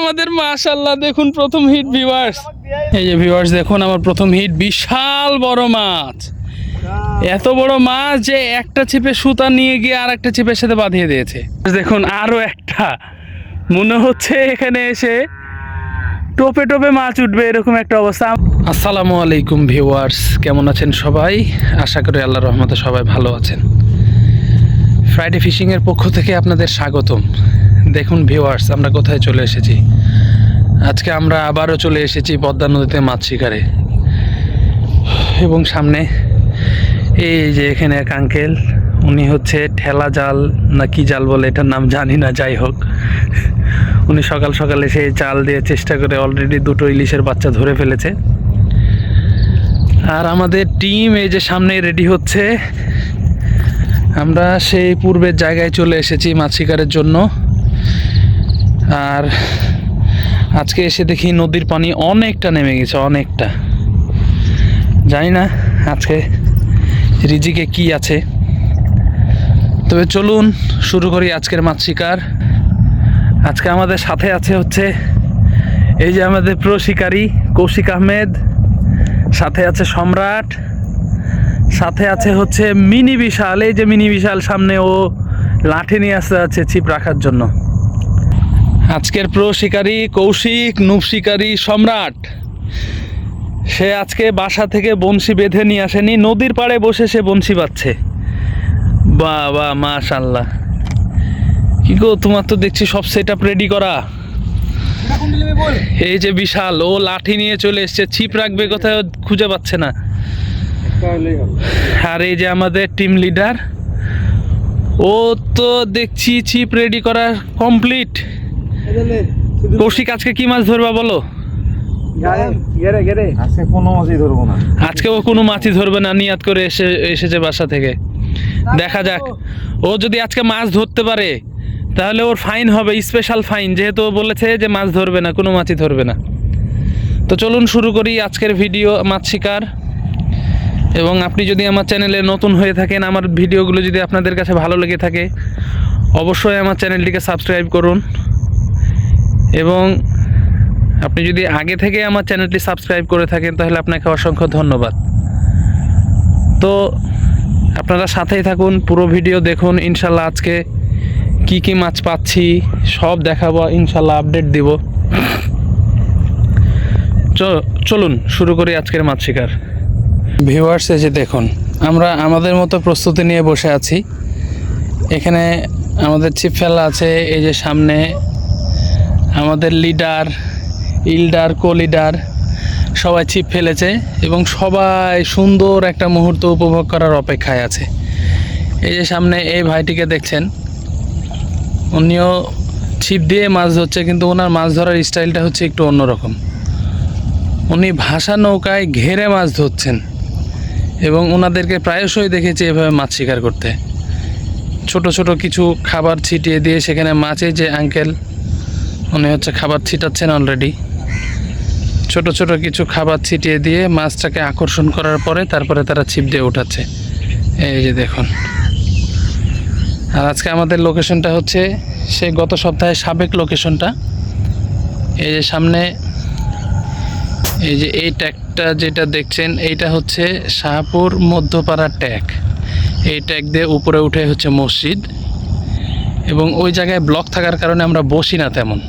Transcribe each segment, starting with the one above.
আমাদের মাশাল্লাহ দেখুন প্রথম হিট ভিউয়ার্স এই যে ভিউয়ার্স দেখুন আমার প্রথম হিট বিশাল বড় মাছ। এত বড় মাছ যে একটা ছিপে সুতা নিয়ে গিয়ে আর একটা ছিপের সাথে বাঁধিয়ে দিয়েছে। দেখুন, আরও একটা। মনে হচ্ছে এখানে এসে টোপে টোপে মাছ উঠবে, এরকম একটা অবস্থা। আসসালামু আলাইকুম ভিউয়ার্স কেমন আছেন সবাই? আশা করি আল্লাহ রহমতে সবাই ভালো আছেন। ফ্রাইডে ফিশিংয়ের পক্ষ থেকে আপনাদের স্বাগতম। দেখুন ভিউয়ার্স আমরা কোথায় চলে এসেছি? আজকে আমরা আবারও চলে এসেছি পদ্মা নদীতে মাছ শিকারে। এবং সামনে এই যে এখানে এক আঙ্কেল উনি হচ্ছে ঠেলা জাল না কি জাল বলে এটার নাম জানি না, যাই হোক। উনি সকাল সকাল এসে জাল দিয়ে চেষ্টা করে অলরেডি দুটো ইলিশের বাচ্চা ধরে ফেলেছে। আর আমাদের টিম এই যে সামনে রেডি হচ্ছে। আমরা সেই পূর্বের জায়গায় চলে এসেছি মাছ শিকারের জন্য। আর আজকে এসে দেখি নদীর পানি অনেকটা নেমে গেছে, অনেকটা। জানি না আজকে রিজিকে কি আছে। তবে চলুন শুরু করি আজকের মাছ শিকার। আজকে আমাদের সাথে আছে হচ্ছে এই যে আমাদের প্রো শিকারী কৌশিক আহমেদ, সাথে আছে সম্রাট, সাথে আছে হচ্ছে মিনি বিশাল, এই যে মিনি বিশাল সামনে ও লাঠি নিয়ে আসতে আছে ছিপ রাখার জন্য। আজকের প্রো শিকারী কৌশিক নূপ শিকারী সম্রাট। সে আজকে বাসা থেকে বংশী বেঁধে নিয়ে আসেনি, নদীর পাড়ে বসে সে বংশী পাচ্ছে বাহ বাহ মাশাল্লাহ কি গো, তোমার তো দেখছি সব সেট আপ রেডি করা। এই যে বিশাল, ও লাঠি নিয়ে চলে এসছে। ছিপ রাখবে কোথায় খুঁজে পাচ্ছে না। আর এই যে আমাদের টিম লিডার ও তো দেখছি ছিপ রেডি করা কমপ্লিট কৌশিক আজকে কি মাছ ধরবা বলো? আজকে কোনো মাছই ধরবো না। আজকে ও কোনো মাছই ধরবে না নিয়াত করে এসে এসেছে বাসা থেকে। দেখা যাক। ও যদি আজকে মাছ ধরতে পারে তাহলে ওর ফাইন হবে স্পেশাল ফাইন। যেহেতু ও বলেছে যে মাছ ধরবে না কোনো মাছই ধরবে না। তো চলুন শুরু করি আজকের ভিডিও মাছ শিকার। এবং আপনি যদি আমার চ্যানেলে নতুন হয়ে থাকেন আমার ভিডিওগুলো যদি আপনাদের কাছে ভালো লেগে থাকে অবশ্যই আমার চ্যানেলটিকে সাবস্ক্রাইব করুন। এবং আপনি যদি আগে থেকে আমার চ্যানেলটি সাবস্ক্রাইব করে থাকেন, তাহলে আপনাকে অসংখ্য ধন্যবাদ। তো আপনারা সাথেই থাকুন, পুরো ভিডিও দেখুন, ইনশাল্লাহ আজকে কি কি মাছ পাচ্ছি, সব দেখাবো, ইনশাল্লাহ আপডেট দিব। চলুন, শুরু করি আজকের মাছ শিকার। ভিউয়ার্স, এই যে দেখুন, আমরা আমাদের মতো প্রস্তুতি নিয়ে বসে আছি। এখানে আমাদের ছিপ ফেলা আছে, এই যে সামনে আমাদের লিডার, ইল্ডার কো লিডার সবাই ছিপ ফেলেছে এবং সবাই সুন্দর একটা মুহূর্ত উপভোগ করার অপেক্ষায় আছে। এই যে সামনে এই ভাইটিকে দেখছেন, উনিও ছিপ দিয়ে মাছ ধরছে কিন্তু ওনার মাছ ধরার স্টাইলটা হচ্ছে একটু অন্যরকম। উনি ভাষা নৌকায় ঘেরে মাছ ধরছেন এবং ওনাদেরকে প্রায়শই দেখেছি এভাবে মাছ শিকার করতে। ছোট ছোট কিছু খাবার ছিটিয়ে দিয়ে সেখানে মাছের যে আঙ্কেল উনি হচ্ছে খাবার ছিটাচ্ছেন অলরেডি ছোট ছোট কিছু খাবার ছিটিয়ে দিয়ে মাছটাকে আকর্ষণ করার পরে তারপরে তারা ছিপ দিয়ে উঠাচ্ছে। এই যে দেখুন। আর আজকে আমাদের লোকেশনটা হচ্ছে সেই গত সপ্তাহে সাবেক লোকেশনটা এই যে সামনে, এই যে এই ট্যাগটা যেটা দেখছেন, এইটা হচ্ছে শাহপুর মধ্যপাড়া ট্যাগ। এই ট্যাগ দিয়ে উপরে উঠে হচ্ছে মসজিদ। এবং ওই জায়গায় ব্লক থাকার কারণে আমরা বসি না তেমন।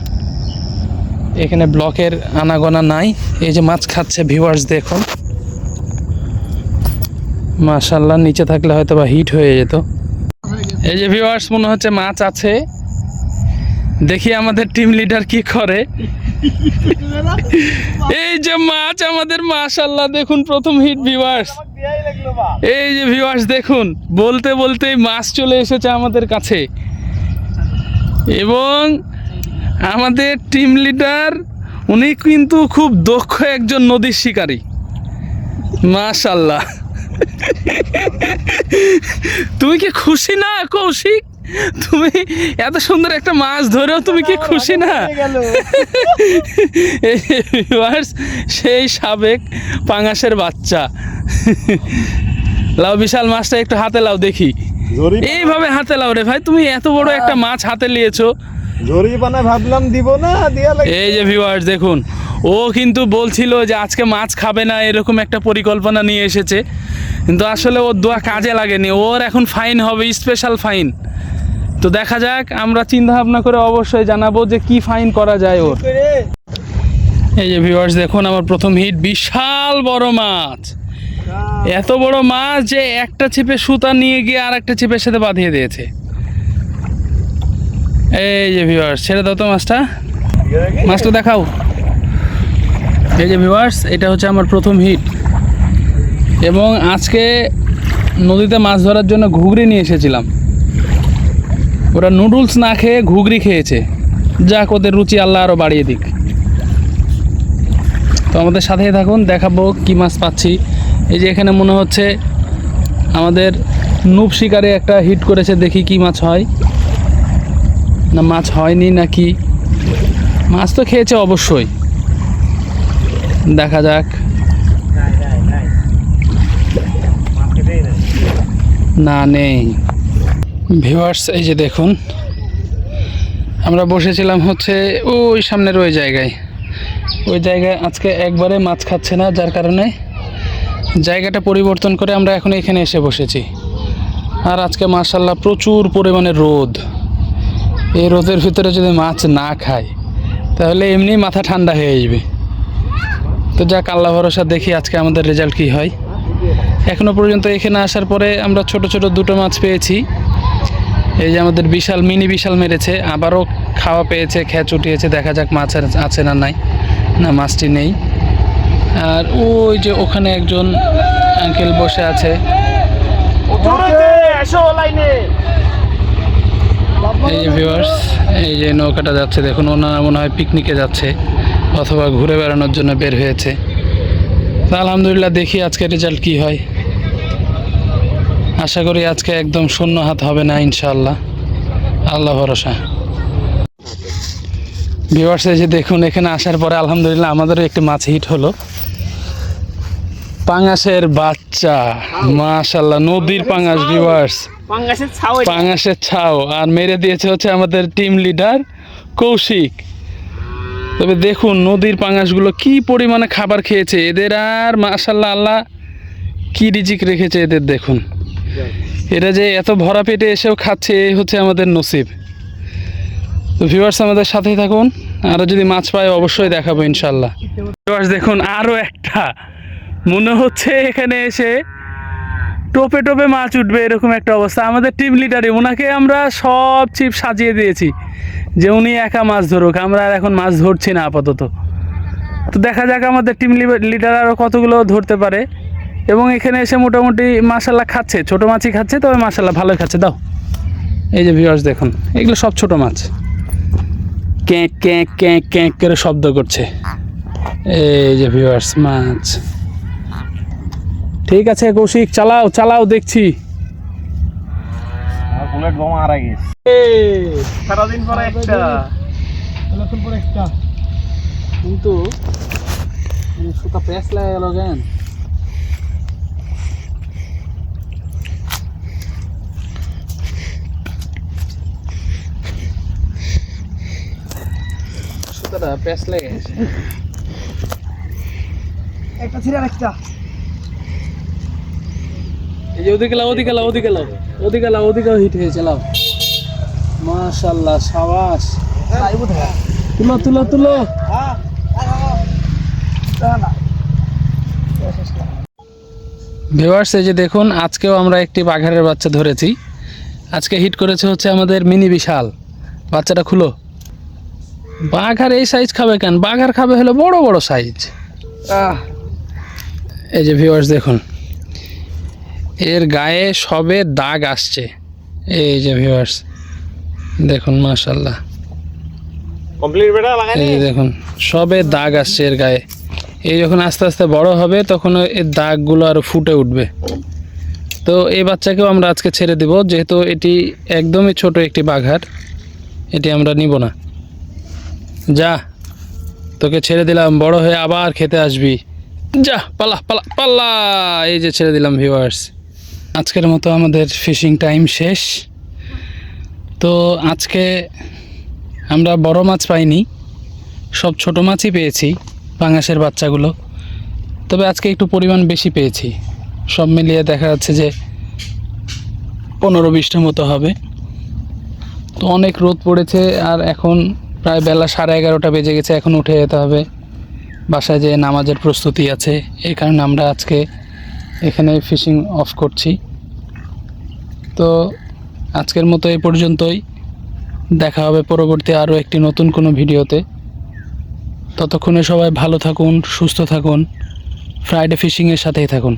এখানে ব্লকের আনাগোনা নাই। এই যে মাছ খাচ্ছে ভিউয়ার্স দেখুন। মাশাল্লাহ নিচে থাকলে হয়তো বা হিট হয়ে যেত। এই যে ভিউয়ার্স মনে হচ্ছে মাছ আছে। দেখি আমাদের টিম লিডার কি করে। এই যে মাছ আমাদের মাশাল্লাহ দেখুন প্রথম হিট ভিউয়ার্স এই যে ভিউয়ার্স দেখুন, বলতে বলতেই মাছ চলে এসেছে আমাদের কাছে। এবং আমাদের টিম লিডার উনি কিন্তু খুব দক্ষ একজন নদীর শিকারী। মাশাল্লাহ তুমি কি খুশি না কৌশিক? তুমি এত সুন্দর একটা মাছ ধরেও তুমি কি খুশি না? সেই সাবেক পাঙাশের বাচ্চা। লাও বিশাল মাছটা একটু হাতে লাও দেখি। এইভাবে হাতে লাও রে ভাই তুমি এত বড় একটা মাছ হাতে নিয়েছো। জরি বানায় ভাবলাম দিব না দিয়া লাগে এই যে ভিউয়ার্স দেখুন ও কিন্তু বলছিল যে আজকে মাছ খাবে না এরকম একটা পরিকল্পনা নিয়ে এসেছে। কিন্তু আসলে ওর দোয়া কাজে লাগেনি। ওর এখন ফাইন হবে স্পেশাল ফাইন তো দেখা যাক আমরা চিন্তা ভাবনা করে অবশ্যই জানাব যে কি ফাইন করা যায় ওর। এই যে ভিউয়ার্স দেখুন আমার প্রথম হিট বিশাল বড় মাছ। এত বড় মাছ যে একটা ছিপে সুতা নিয়ে গিয়ে আর একটা ছিপের সাথে বাঁধিয়ে দিয়েছে। এই যে ভিউয়ার্স ছেড়ে দাও তো মাছটা। মাছটা দেখাও। এই যে ভিউয়ার্স এটা হচ্ছে আমার প্রথম হিট এবং আজকে নদীতে মাছ ধরার জন্য ঘুগরি নিয়ে এসেছিলাম। ওরা নুডলস না খেয়ে ঘুগরি খেয়েছে। যাক, ওদের রুচি আল্লাহ আরও বাড়িয়ে দিক। তো আমাদের সাথেই থাকুন, দেখাবো কি মাছ পাচ্ছি। এই যে এখানে মনে হচ্ছে আমাদের নুপ শিকারে একটা হিট করেছে, দেখি কি মাছ হয়। না মাছ হয়নি নাকি? মাছ তো খেয়েছে অবশ্যই। দেখা যাক। না, নেই। ভিউয়ার্স, এই যে দেখুন। আমরা বসেছিলাম হচ্ছে ওই সামনের ওই জায়গায়। ওই জায়গায় আজকে একবারে মাছ খাচ্ছে না, যার কারণে জায়গাটা পরিবর্তন করে আমরা এখন এখানে এসে বসেছি। আর আজকে মার্শাল্লাহ প্রচুর পরিমাণে রোদ। এই রোদের ভিতরে যদি মাছ না খায়, তাহলে এমনি মাথা ঠান্ডা হয়ে যাবে। তো যাক, আল্লাহ ভরসা, দেখি আজকে আমাদের রেজাল্ট কী হয়। এখনও পর্যন্ত এখানে আসার পরে আমরা ছোট ছোট দুটো মাছ পেয়েছি। এই যে আমাদের বিশাল, মিনি বিশাল মেরেছে, আবারও খাওয়া পেয়েছে খ্যাচ উঠিয়েছে দেখা যাক মাছ আছে না নাই, না মাছটি নেই। আর ওই যে ওখানে একজন আঙ্কেল বসে আছে। এই যে ভিউয়ার্স এই যে নৌকাটা যাচ্ছে, দেখুন, ওনারা মনে হয় পিকনিকে যাচ্ছে, অথবা ঘুরে বেড়ানোর জন্য বের হয়েছে। তা আলহামদুলিল্লাহ দেখি আজকে রেজাল্ট কি হয়। আশা করি আজকে একদম শূন্য হাত হবে না, ইনশাআল্লাহ। আল্লাহ ভরসা। ভিউয়ার্স যে দেখুন, এখানে আসার পরে আলহামদুলিল্লাহ আমাদেরও একটি মাছ হিট হলো। পাঙাশের বাচ্চা মাশাল্লাহ নদীর পাঙাশ ভিউয়ার্স পাঙাশের ছাও আর মেরে দিয়েছে হচ্ছে আমাদের টিম লিডার কৌশিক। তবে দেখুন নদীর পাঙাশগুলো কি পরিমাণে খাবার খেয়েছে। এদের আর মাশাল্লাহ আল্লাহ কি রিজিক রেখেছে এদের দেখুন। এরা যে এত ভরা পেটে এসেও খাচ্ছে এই হচ্ছে আমাদের নসিব। তো ভিউয়ার্স আমাদের সাথেই থাকুন। আরও যদি মাছ পাই অবশ্যই দেখাবো ইনশাল্লাহ ভিউয়ার্স দেখুন আরও একটা। মনে হচ্ছে এখানে এসে টোপে টোপে মাছ উঠবে, এরকম একটা অবস্থা। আমাদের টিম লিডারে ওনাকে আমরা সব চিপ সাজিয়ে দিয়েছি যে উনি একা মাছ ধরুক, আমরা আর এখন মাছ ধরছি না আপাতত। তো দেখা যাক আমাদের টিম লিডার আরও কতগুলো ধরতে পারে। এবং এখানে এসে মোটামুটি মাসাল্লাহ খাচ্ছে, ছোটো মাছই খাচ্ছে, তবে মাসাল্লাহ ভালোই খাচ্ছে। দাও, এই যে ভিউয়ার্স দেখুন, এগুলো সব ছোট মাছ। ক্যাঁক ক্যাঁক ক্যাঁক ক্যাঁক করে শব্দ করছে। এই যে ভিউয়ার্স মাছ। ঠিক আছে কৌশিক চালাও চালাও দেখছি। বুলেট বোমা আর আগে সারাদিন পরে একটা। কিন্তু সুতা প্যাস লাগে গেল কেন সুতাটা প্যাস লেগে গেছে। একটা ছিল একটা। এই যে ওদিকে লাও ওদিকে লাও ওদিকে লাও। ওদিকে লাও, ওদিকেও হিট হয়েছে, লাও। মাশাল্লাহ, সাবাস। তুলো তুলো তুলো। ভিউয়ার্স এই যে দেখুন, আজকেও আমরা একটি বাঘারের বাচ্চা ধরেছি। আজকে হিট করেছে হচ্ছে আমাদের মিনি বিশাল। বাচ্চাটা খুলো। বাঘার এই সাইজ খাবে কেন? বাঘার খাবে হলো বড় বড় সাইজ এই যে ভিউয়ার্স দেখুন। এর গায়ে সবে দাগ আসছে। এই যে ভিউয়ার্স দেখুন মাশাল্লাহ কমপ্লিট বেটা লাগাই এই দেখুন সবে দাগ আসছে এর গায়ে। এই যখন আস্তে আস্তে বড় হবে তখন এর দাগগুলো আরও ফুটে উঠবে। তো এই বাচ্চাকেও আমরা আজকে ছেড়ে দেব যেহেতু এটি একদমই ছোট একটি বাঘার। এটি আমরা নিব না। যা তোকে ছেড়ে দিলাম বড় হয়ে আবার খেতে আসবি। যা পালা পালা পাল্লা এই যে ছেড়ে দিলাম ভিউয়ার্স আজকের মতো আমাদের ফিশিং টাইম শেষ। তো আজকে আমরা বড় মাছ পাইনি, সব ছোট মাছই পেয়েছি পাঙাশের বাচ্চাগুলো। তবে আজকে একটু পরিমাণ বেশি পেয়েছি। সব মিলিয়ে দেখা যাচ্ছে যে পনেরো বিশটা মতো হবে। তো অনেক রোদ পড়েছে আর এখন প্রায় বেলা সাড়ে এগারোটা বেজে গেছে, এখন উঠে যেতে হবে। বাসায় যে নামাজের প্রস্তুতি আছে, এই কারণে আমরা আজকে এখানে ফিশিং অফ করছি। তো আজকের মতো এই পর্যন্তই। দেখা হবে পরবর্তী আরও একটি নতুন কোনো ভিডিওতে। ততক্ষণে সবাই ভালো থাকুন, সুস্থ থাকুন, ফ্রাইডে ফিশিংয়ের সাথেই থাকুন।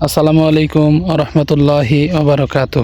আসসালামু আলাইকুম আ রহমতুল্লাহি আবরকাত